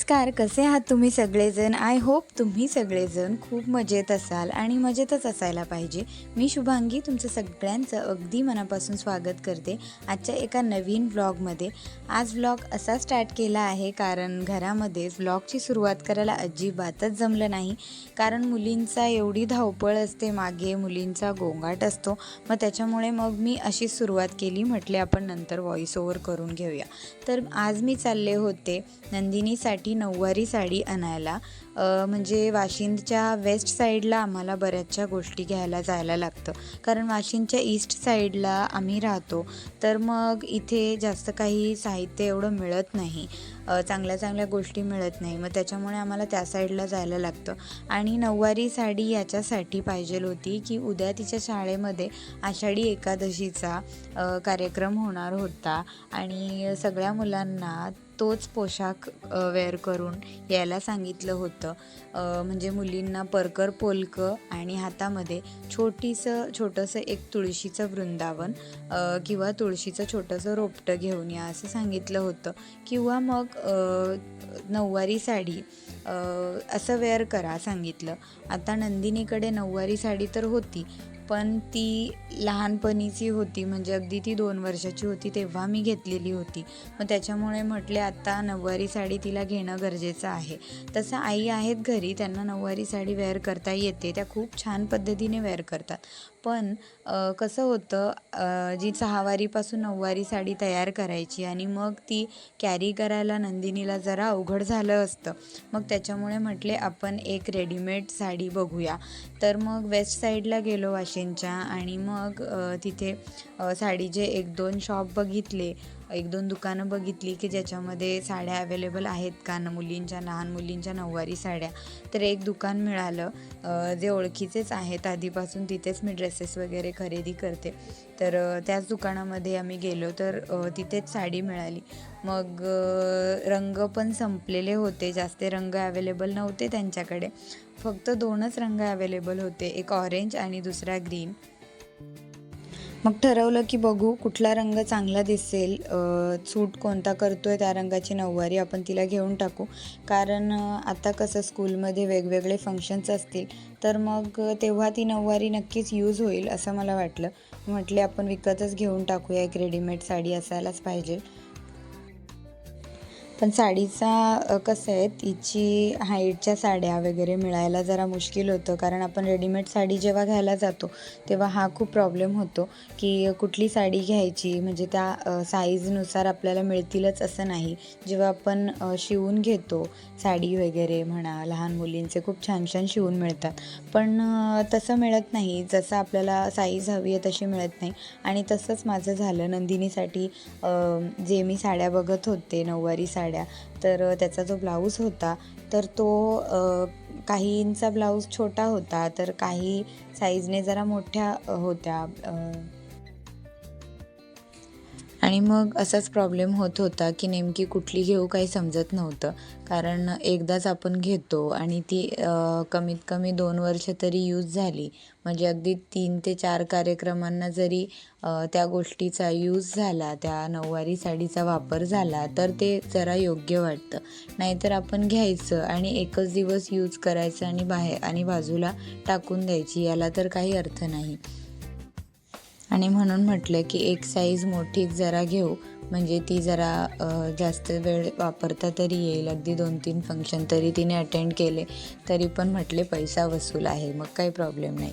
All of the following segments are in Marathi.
नमस्कार कसे आहात तुम्ही सगळेजण? आय होप तुम्ही सगळेजण खूप मजेत असाल आणि मजेतच असायला पाहिजे. मी शुभांगी तुमचं सगळ्यांचं अगदी मनापासून स्वागत करते आजच्या एका नवीन व्लॉगमध्ये आज व्लॉग असा स्टार्ट केला आहे कारण घरामध्ये व्लॉगची सुरुवात करायला अजिबातच जमलं नाही. कारण मुलींचा एवढी धावपळ असते मागे मुलींचा गोंगाट असतो. मग त्याच्यामुळे मग मी अशी सुरुवात केली म्हटले आपण नंतर व्हॉइस ओव्हर करून घेऊया. तर आज मी चालले होते नंदिनीसाठी नऊवारी साडी आणायला म्हणजे वाशिंदच्या वेस्ट साईडला आम्हाला बऱ्याचशा गोष्टी घ्यायला जायला लागतं. कारण वाशिंदच्या ईस्ट साईडला आम्ही राहतो. तर मग इथे जास्त काही साहित्य एवढं मिळत नाही. चांगल्या चांगल्या गोष्टी मिळत नाही. मग त्याच्यामुळे आम्हाला त्या साईडला जायला लागतं. आणि नऊवारी साडी याच्यासाठी पाहिजे होती की उद्या तिच्या शाळेमध्ये आषाढी एकादशीचा कार्यक्रम होणार होता. आणि सगळ्या मुलांना तोच पोशाख वेअर करून यायला सांगितलं होतं. होतं. म्हणजे मुलींना परकर पोलकं आणि हातामध्ये छोटीसं छोटंसं एक तुळशीचं वृंदावन किंवा तुळशीचं छोटंसं रोपटं घेऊन या असं सांगितलं होतं. किंवा मग नऊवारी साडी असं वेअर करा सांगितलं. आता नंदिनीकडे नऊवारी साडी तर होती पण ती लहानपणीची होती म्हणजे अगदी ती दोन वर्षाची होती तेव्हा मी घेतलेली होती. मग त्याच्यामुळे म्हटले आता नऊवारी साडी तिला घेणं गरजेचं आहे. तसं आई आहेत घरी त्यांना नऊवारी साडी वेअर करता येते त्या खूप छान पद्धतीने वेअर करतात. पण कसं होतं जी सहावारीपासून नऊवारी साडी तयार करायची आणि मग ती कॅरी करायला नंदिनीला जरा अवघड झालं असतं मग त्याच्यामुळे म्हटले आपण एक रेडीमेड साडी बघूया. तर मग वेस्ट साईडला गेलो वाशिंदच्या आणि मग तिथे साडीचे एक दोन शॉप बघितले. एक दोन दुकानं बघितली की ज्याच्यामध्ये साड्या अवेलेबल आहेत का? न मुलींच्या लहान मुलींच्या नऊवारी साड्या. तर एक दुकान मिळालं जे ओळखीचेच आहेत. आधीपासून तिथेच मी ड्रेसेस वगैरे खरेदी करते. तर त्याच दुकानामध्ये आम्ही गेलो तर तिथेच साडी मिळाली. मग रंग पण संपलेले होते. जास्त रंग अवेलेबल नव्हते त्यांच्याकडे. फक्त दोनच रंग अवेलेबल होते. एक ऑरेंज आणि दुसरा ग्रीन मग ठरवलं की बघू कुठला रंग चांगला दिसेल सूट कोणता करतोय त्या रंगाची नऊवारी आपण तिला घेऊन टाकू. कारण आता कसं स्कूलमध्ये वेगवेगळे फंक्शन्स असतील तर मग तेव्हा ती नऊवारी नक्कीच यूज होईल असं मला वाटलं. म्हटले आपण विकतच घेऊन टाकूया एक रेडीमेड साडी असायलाच पाहिजे. पण साडीचा कसं आहे तिची हाईटच्या साड्या वगैरे मिळायला जरा मुश्किल होतं. कारण आपण रेडीमेड साडी जेव्हा घ्यायला जातो तेव्हा हा खूप प्रॉब्लेम होतो की कुठली साडी घ्यायची म्हणजे त्या साईजनुसार आपल्याला मिळतीलच असं नाही. जेव्हा आपण शिवून घेतो साडी वगैरे म्हणा लहान मुलींचे खूप छान छान शिवून मिळतात. पण तसं मिळत नाही. जसं आपल्याला साईज हवी आहे तशी मिळत नाही. आणि तसंच माझं झालं नंदिनीसाठी जे मी साड्या बघत होते नऊवारी साड्या. तर त्याचा जो ब्लाऊज होता तर तो काहींचा ब्लाऊज छोटा होता तर काही साईजने जरा मोठ्या होत्या आणि मग असाच प्रॉब्लेम होत होता की नेमकी कुठली घेऊ काही समजत नव्हतं. कारण एकदाच आपण घेतो आणि ती कमीत कमी दोन वर्ष तरी यूज झाली. म्हणजे अगदी तीन ते चार कार्यक्रमांना जरी त्या गोष्टीचा यूज झाला त्या नऊवारी साडीचा वापर झाला तर ते जरा योग्य वाटतं. नाहीतर आपण घ्यायचं आणि एकच दिवस यूज करायचं आणि बाहेर आणि बाजूला टाकून द्यायची याला तर काही अर्थ नाही. आणि म्हणून म्हटलं की एक साईज मोठी जरा घेऊ. म्हणजे ती जरा जास्त वेळ वापरता तरी येईल. अगदी दोन तीन फंक्शन तरी तिने अटेंड केले. तरी पण म्हटले पैसा वसूल आहे. मग काही प्रॉब्लेम नाही.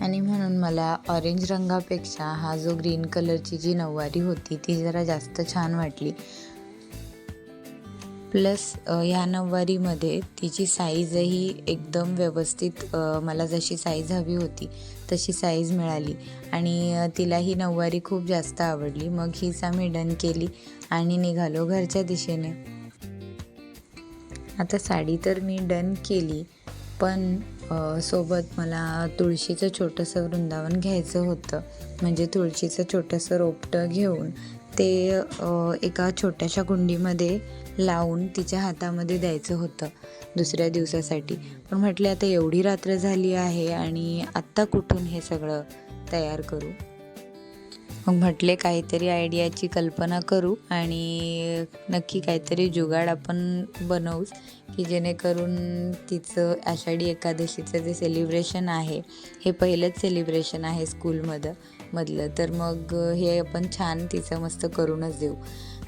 आणि म्हणून मला ऑरेंज रंगापेक्षा हा जो ग्रीन कलरची जी नऊवारी होती ती जरा जास्त छान वाटली. प्लस ह्या नऊवारीमध्ये तिची साईजही एकदम व्यवस्थित मला जशी साईज हवी होती तशी साईज मिळाली. आणि तिला ही नऊवारी खूप जास्त आवडली. मग हीच आम्ही डन केली आणि निघालो घरच्या दिशेने. आता साडी तर मी डन केली पण सोबत मला तुळशीचं छोटंसं वृंदावन घ्यायचं होतं. म्हणजे तुळशीचं छोटंसं रोपटं घेऊन ते एका छोट्याशा कुंडीमध्ये लावून तिच्या हातामध्ये द्यायचं होतं दुसऱ्या दिवसासाठी. पण म्हटले आता एवढी रात्र झाली आहे आणि आत्ता कुठून हे सगळं तयार करू? मग म्हटले काहीतरी आयडियाची कल्पना करू आणि नक्की काहीतरी जुगाड आपण बनवूच की जेणेकरून तिचं आषाढी एकादशीचं जे सेलिब्रेशन आहे हे पहिलंच सेलिब्रेशन आहे स्कूलमध्ये मधलं. तर मग हे आपण छान तिचं मस्त करूनच देऊ.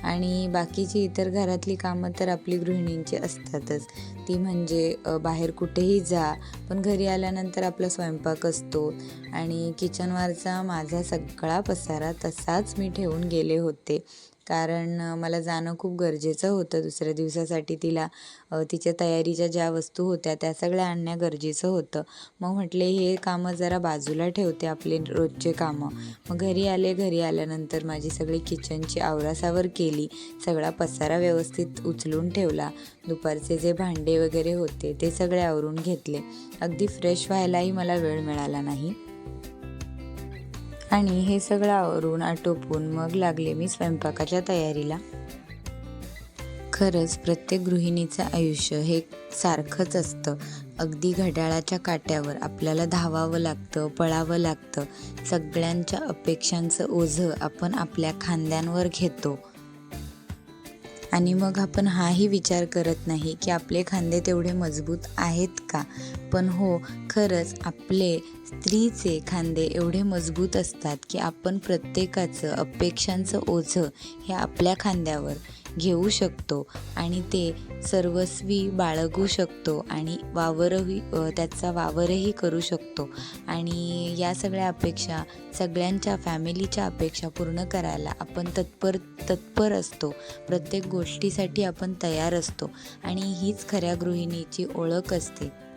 आणि बाकीची इतर घरातली कामं तर आपली गृहिणींची असतातच. ती म्हणजे बाहेर कुठेही जा पण घरी आल्यानंतर आपला स्वयंपाक असतो. आणि किचनवरचा माझा सगळा पसारा तसाच मी ठेवून गेले होते. कारण मला जाणं खूप गरजेचं होतं दुसऱ्या दिवसासाठी तिला. तिच्या तयारीच्या ज्या वस्तू होत्या त्या सगळ्या आणणं गरजेचं होतं. मग म्हटले हे कामं जरा बाजूला ठेवते आपले रोजचे कामं. मग घरी आले घरी आल्यानंतर माझी सगळी किचनची आवरासावर केली. सगळा पसारा व्यवस्थित उचलून ठेवला. दुपारचे जे भांडे वगैरे होते ते सगळे आवरून घेतले. अगदी फ्रेश व्हायलाही मला वेळ मिळाला नाही. आणि हे सगळं आवरून आटोपून मग लागले मी स्वयंपाकाच्या तयारीला. खरंच प्रत्येक गृहिणीचं आयुष्य हे सारखंच असतं. अगदी घड्याळाच्या काट्यावर आपल्याला धावावं लागतं पळावं लागतं. सगळ्यांच्या अपेक्षांचं ओझं आपण आपल्या खांद्यांवर घेतो. आणि मग आपण हाही विचार करत नाही की आपले खांदे तेवढे मजबूत आहेत का? पण हो खरंच आपले स्त्रीचे खांदे एवढे मजबूत असतात की आपण प्रत्येकाचं अपेक्षांचं ओझं हे आपल्या खांद्यावर घेऊ शकतो आणि ते सर्वस्वी बाळगू शकतो आणि वावरही त्याचा वावरही करू शकतो. आणि या सगळ्या अपेक्षा सगळ्यांच्या फॅमिलीच्या अपेक्षा पूर्ण करायला आपण तत्पर तत्पर असतो. प्रत्येक गोष्टीसाठी आपण तयार असतो आणि हीच खऱ्या गृहिणीची ओळख असते.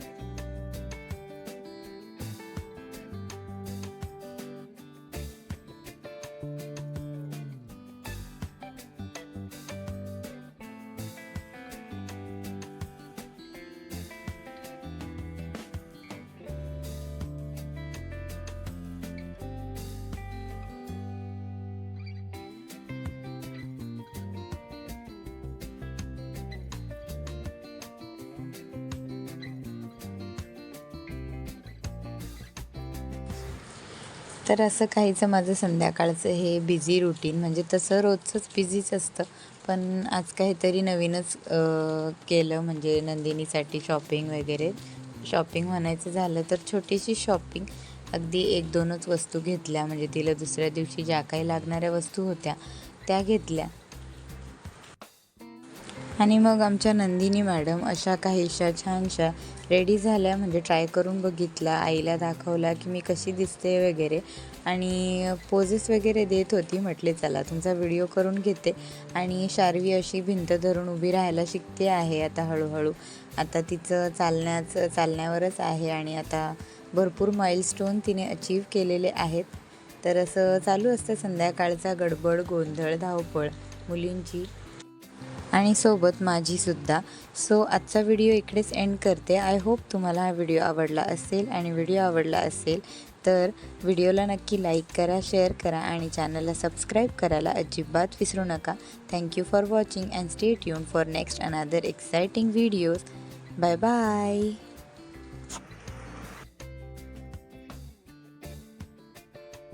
तर असं काहीचं माझं संध्याकाळचं हे बिझी रुटीन म्हणजे तसं रोजचंच बिझीच असतं. पण आज काहीतरी नवीनच केलं म्हणजे नंदिनीसाठी शॉपिंग वगैरे. शॉपिंग म्हणायचं झालं तर छोटीशी शॉपिंग अगदी एक दोनच वस्तू घेतल्या म्हणजे तिला दुसऱ्या दिवशी ज्या काही लागणाऱ्या वस्तू होत्या त्या घेतल्या. आणि मग आमच्या नंदिनी मॅडम अशा काहीशा छानशा रेडी झाल्या. म्हणजे ट्राय करून बघितला आईला दाखवला की मी कशी दिसते वगैरे. आणि पोजेस वगैरे देत होती म्हटले चला तुमचा व्हिडिओ करून घेते. आणि शार्वी अशी भिंत धरून उभी राहायला शिकते आहे आता हळूहळू. आता तिचं चालण्याचं चालण्यावरच आहे आणि आता भरपूर माइलस्टोन तिने अचीव केलेले आहेत. तर असं चालू असतं संध्याकाळचा गडबड गोंधळ धावपळ मुलींची. आणि सोबत माझीसुद्धा सो आजचा व्हिडिओ इकडेच एंड करते. आय होप तुम्हाला हा व्हिडिओ आवडला असेल. आणि व्हिडिओ आवडला असेल तर व्हिडिओला नक्की लाईक करा शेअर करा आणि चॅनलला सबस्क्राईब करायला अजिबात विसरू नका. Thank you for watching and stay tune for next another exciting videos bye bye